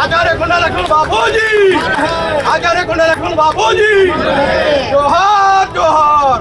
आचार्य कुंडा लक्ष्मण बाबू जी। आचार्य कुंडा लक्ष्मण बाबू जी। जोहार जोहार।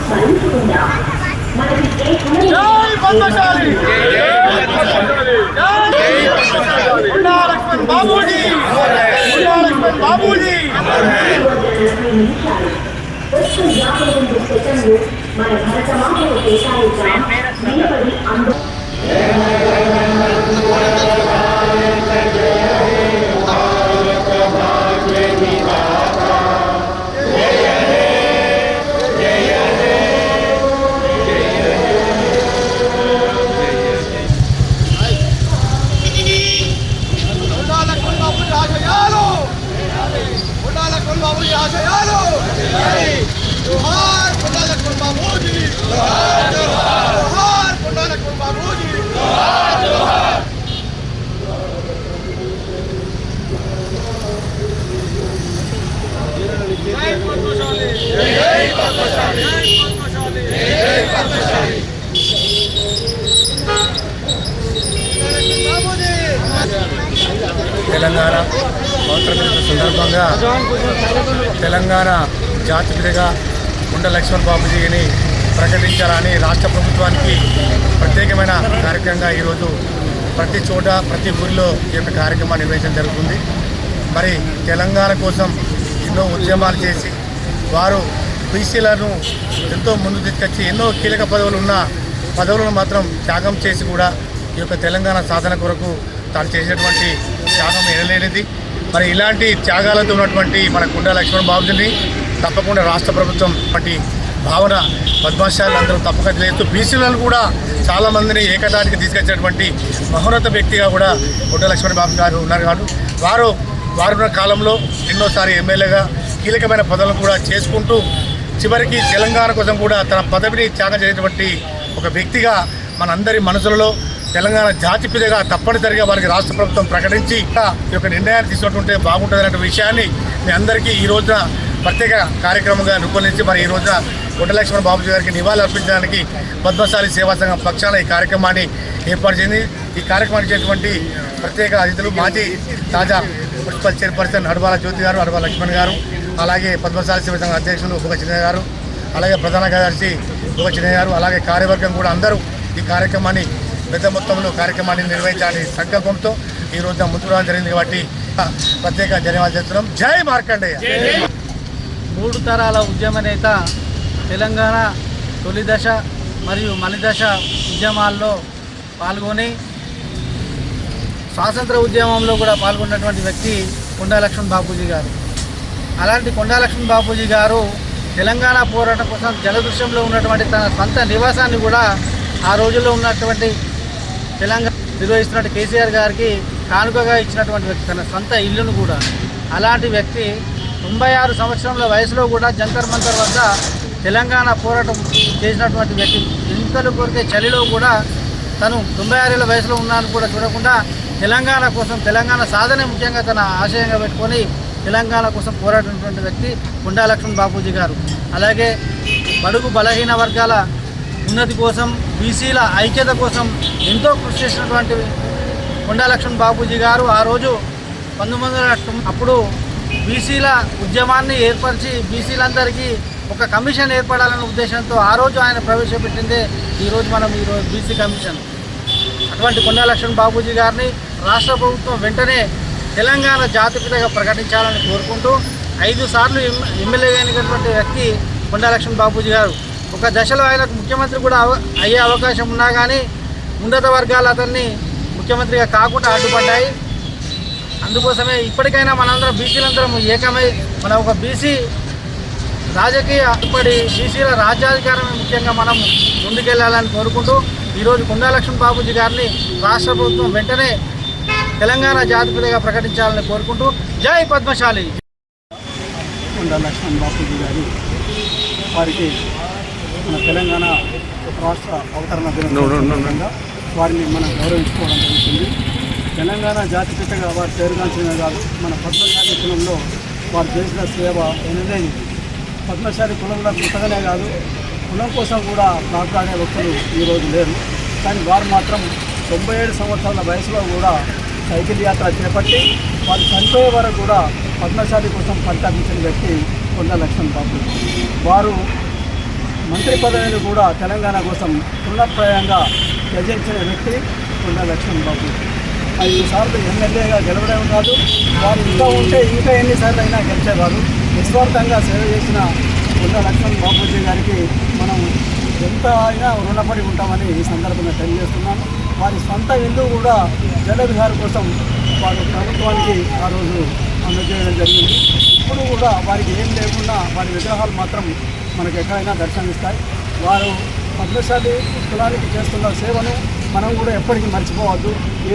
స్మరించకుండా మనకి ఏ కులం జై పద్మశాలి జై కొండా లక్ష్మణ్ బాబూజీ కొండా లక్ష్మణ్ బాబూజీ ఒక్క యాభై రెండు సెకండ్లు మన భరతమాతకు కేటాయించాం నిలబడి అందు తెలంగాణ స్వాతంత్ర సందర్భంగా తెలంగాణ జాతిపితగా ఉండ లక్ష్మణ్ బాబుజీని ప్రకటించాలని రాష్ట్ర ప్రభుత్వానికి ప్రత్యేకమైన కార్యక్రమంగా ఈరోజు ప్రతి చోట ప్రతి ఊరిలో ఈ యొక్క కార్యక్రమాన్ని నిర్వహించడం జరుగుతుంది. మరి తెలంగాణ కోసం ఎన్నో ఉద్యమాలు చేసి వారు బీసీలను ఎంతో ముందు తీసుకొచ్చి ఎన్నో కీలక పదవులు ఉన్న పదవులను మాత్రం త్యాగం చేసి కూడా ఈ యొక్క తెలంగాణ సాధన కొరకు తాను చేసినటువంటి త్యాగం ఎనలేనిది. మరి ఇలాంటి త్యాగాలతో ఉన్నటువంటి మన కుండ లక్ష్మణ్ బాబుజీని తప్పకుండా రాష్ట్ర ప్రభుత్వం వంటి భావన పద్మశాలు అందరూ తప్పక లేదు బీసీలను కూడా చాలా మందిని తీసుకొచ్చినటువంటి మహోన్నత వ్యక్తిగా కూడా గుడ్డ లక్ష్మణ్ బాబు గారు ఉన్నారు గారు వారు వారున్న కాలంలో ఎన్నోసారి ఎమ్మెల్యేగా కీలకమైన పదవులను కూడా చేసుకుంటూ చివరికి తెలంగాణ కోసం కూడా తన పదవిని త్యాగం చేసినటువంటి ఒక వ్యక్తిగా మనందరి మనసులలో తెలంగాణ జాతిపిదగా తప్పనిసరిగా వారికి రాష్ట్ర ప్రభుత్వం ప్రకటించి ఈ యొక్క నిర్ణయాన్ని తీసుకుంటుంటే బాగుంటుందనే విషయాన్ని మీ అందరికీ ఈ రోజున ప్రత్యేక కార్యక్రమంగా రూపొందించి మరి ఈ రోజున గుడ్డలక్ష్మణ బాబుజీ గారికి నివాళులు అర్పించడానికి పద్మశాలి సేవా సంఘం పక్షాన ఈ కార్యక్రమాన్ని ఏర్పాటు చేసింది. ఈ కార్యక్రమానికి చేసినటువంటి ప్రత్యేక అతిథులు మాజీ తాజా మున్సిపల్ చైర్పర్సన్ అడవాల జ్యోతి గారు అడవాల లక్ష్మణ్ గారు అలాగే పద్మశాలి సేవా సంఘం అధ్యక్షులు ఉప చిన్నయ్య గారు అలాగే ప్రధాన కార్యదర్శి ఉప చిన్నయ్య గారు అలాగే కార్యవర్గం కూడా అందరూ ఈ కార్యక్రమాన్ని పెద్ద మొత్తంలో కార్యక్రమాన్ని నిర్వహించాలని సంకల్పంతో ఈ రోజున ముందుకు రావడం జరిగింది కాబట్టి ప్రత్యేక ధన్యవాదాలు చేస్తున్నాం జై మార్కండేయ. మూడు తరాల ఉద్యమ నేత తెలంగాణ తొలి దశ మరియు మణిదశ ఉద్యమాల్లో పాల్గొని స్వాతంత్ర ఉద్యమంలో కూడా పాల్గొన్నటువంటి వ్యక్తి కొండా లక్ష్మణ్ బాపూజీ గారు. అలాంటి కొండా లక్ష్మణ్ బాపూజీ గారు తెలంగాణ పోరాటం కోసం జలదృశ్యంలో ఉన్నటువంటి తన సొంత నివాసాన్ని కూడా ఆ రోజుల్లో ఉన్నటువంటి తెలంగాణ నిర్వహిస్తున్నట్టు కేసీఆర్ గారికి కానుకగా ఇచ్చినటువంటి వ్యక్తి తన సొంత ఇల్లును కూడా. అలాంటి వ్యక్తి తొంభై ఆరు సంవత్సరంలో వయసులో కూడా జంతర్ మంతర్ వద్ద తెలంగాణ పోరాటం చేసినటువంటి వ్యక్తి. ఇంతలు కొరికే చలిలో కూడా తను తొంభై ఆరేళ్ళ వయసులో ఉన్నాను కూడా చూడకుండా తెలంగాణ కోసం తెలంగాణ సాధనే ముఖ్యంగా తన ఆశయంగా పెట్టుకొని తెలంగాణ కోసం పోరాడినటువంటి వ్యక్తి గుండా లక్ష్మణ్ బాపూజీ గారు. అలాగే బడుగు బలహీన వర్గాల ఉన్నతి కోసం బీసీల ఐక్యత కోసం ఎంతో కృషి చేసినటువంటి కొండా లక్ష్మణ్ గారు ఆ రోజు పంతొమ్మిది వందల అప్పుడు బీసీల ఉద్యమాన్ని ఏర్పరిచి బీసీలందరికీ ఒక కమిషన్ ఏర్పడాలనే ఉద్దేశంతో ఆ రోజు ఆయన ప్రవేశపెట్టిందే ఈరోజు మనం ఈరోజు బీసీ కమిషన్. అటువంటి కొండా లక్ష్మణ్ బాబూజీ గారిని రాష్ట్ర ప్రభుత్వం వెంటనే తెలంగాణ జాతిపితగా ప్రకటించాలని కోరుకుంటూ ఐదు సార్లు ఎమ్- ఎమ్మెల్యే అయినటువంటి వ్యక్తి కొండా లక్ష్మణ్ బాబూజీ గారు. ఒక దశలో ఆయనకు ముఖ్యమంత్రి కూడా అవ- అయ్యే అవకాశం ఉన్నా కానీ ఉన్నత వర్గాలు అతన్ని ముఖ్యమంత్రిగా కాకుండా అడ్డుపడ్డాయి. అందుకోసమే ఇప్పటికైనా మనందరం బీసీలందరం ఏకమై మన ఒక బీసీ రాజకీయ అడ్డుపడి బీసీల రాజ్యాధికారమే ముఖ్యంగా మనం ముందుకెళ్ళాలని కోరుకుంటూ ఈరోజు కొండా లక్ష్మణ్ బాబుజీ గారిని రాష్ట్ర ప్రభుత్వం వెంటనే తెలంగాణ జాతిపతిగా ప్రకటించాలని కోరుకుంటూ జై పద్మశాలి. కొండ లక్ష్మణ్ బాపూజీ గారి వారికి మన తెలంగాణ రాష్ట్ర అవతరణ దినోత్సవం సందర్భంగా వారిని మనం గౌరవించుకోవడం జరుగుతుంది తెలంగాణ జాతిపితగా వారు పేరుగాంచిన కాదు మన పద్మశాలి కులంలో వారు చేసిన సేవ ఎనలేని పద్మశాలి కులంలో పుట్టగానే కాదు కులం కోసం కూడా మాట్లాడే వ్యక్తులు ఈరోజు లేరు. కానీ వారు మాత్రం తొంభై ఏడు సంవత్సరాల వయసులో కూడా సైకిల్ యాత్ర చేపట్టి వారు చనిపోయే వరకు కూడా పద్మశాలి కోసం పరితపించిన వ్యక్తి కొండ లక్ష్మణ్ బాబు. వారు మంత్రి పదవిని కూడా తెలంగాణ కోసం పునఃప్రాయంగా త్యజించిన వ్యక్తి కొండ లక్ష్మణ్ బాబు ఐదు సార్లు ఎమ్మెల్యేగా గెలవడం కాదు వారు ఇంకా ఉంటే ఇంకా ఎన్నిసార్లు అయినా గెలిచేవారు. నిస్వార్థంగా సేవ చేసిన కొండ లక్ష్మణ్ బాబూజీ గారికి మనం ఎంత అయినా రుణపడి ఉంటామని ఈ సందర్భంగా తెలియజేస్తున్నాను. వారి సొంత ఇల్లు కూడా జలవిహార్ కోసం వారు ప్రభుత్వానికి ఆ రోజు అందజేయడం జరిగింది. ఇప్పుడు కూడా వారికి ఏం లేకుండా వారి విగ్రహాలు మాత్రం మనకు ఎక్కడైనా దర్శనమిస్తాయి వారు పద్మశాలి కులానికి చేస్తున్న సేవను మనం కూడా ఎప్పటికీ మర్చిపోవద్దు.